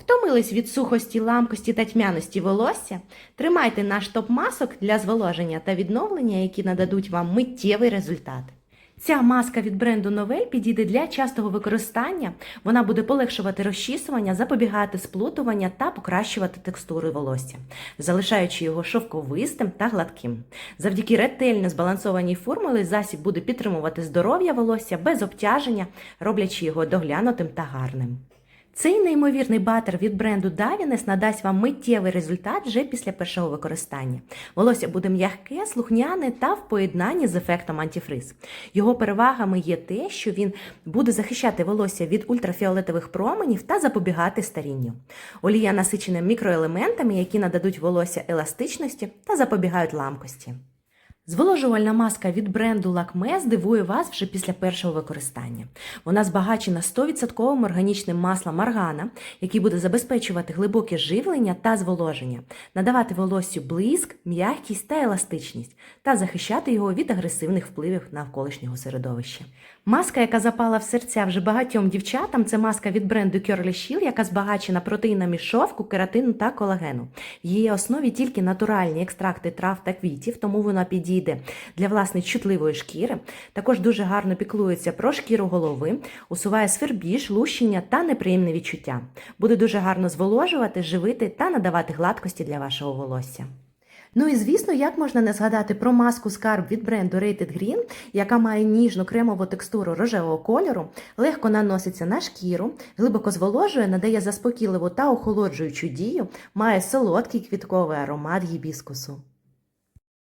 Втомились від сухості, ламкості та тьмяності волосся? Тримайте наш топ масок для зволоження та відновлення, які нададуть вам миттєвий результат. Ця маска від бренду Новель підійде для частого використання. Вона буде полегшувати розчісування, запобігати сплутування та покращувати текстуру волосся, залишаючи його шовковистим та гладким. Завдяки ретельно збалансованій формулі засіб буде підтримувати здоров'я волосся без обтяження, роблячи його доглянутим та гарним. Цей неймовірний батер від бренду Davines надасть вам миттєвий результат вже після першого використання. Волосся буде м'яке, слухняне та в поєднанні з ефектом антифриз. Його перевагами є те, що він буде захищати волосся від ультрафіолетових променів та запобігати старінню. Олія насичена мікроелементами, які нададуть волосся еластичності та запобігають ламкості. Зволожувальна маска від бренду Лакме здивує вас вже після першого використання. Вона збагачена 100% органічним маслом аргана, який буде забезпечувати глибоке живлення та зволоження, надавати волоссю блиск, м'якість та еластичність та захищати його від агресивних впливів навколишнього середовища. Маска, яка запала в серця вже багатьом дівчатам, це маска від бренду Curly Shield, яка збагачена протеїнами шовку, кератину та колагену. В її основі тільки натуральні екстракти трав та квітів, тому вона підійде для власне чутливої шкіри. Також дуже гарно піклується про шкіру голови, усуває свербіж, лущення та неприємне відчуття. Буде дуже гарно зволожувати, живити та надавати гладкості для вашого волосся. Ну і звісно, як можна не згадати про маску скарб від бренду Rated Green, яка має ніжну кремову текстуру рожевого кольору, легко наноситься на шкіру, глибоко зволожує, надає заспокійливу та охолоджуючу дію, має солодкий квітковий аромат гібіскусу.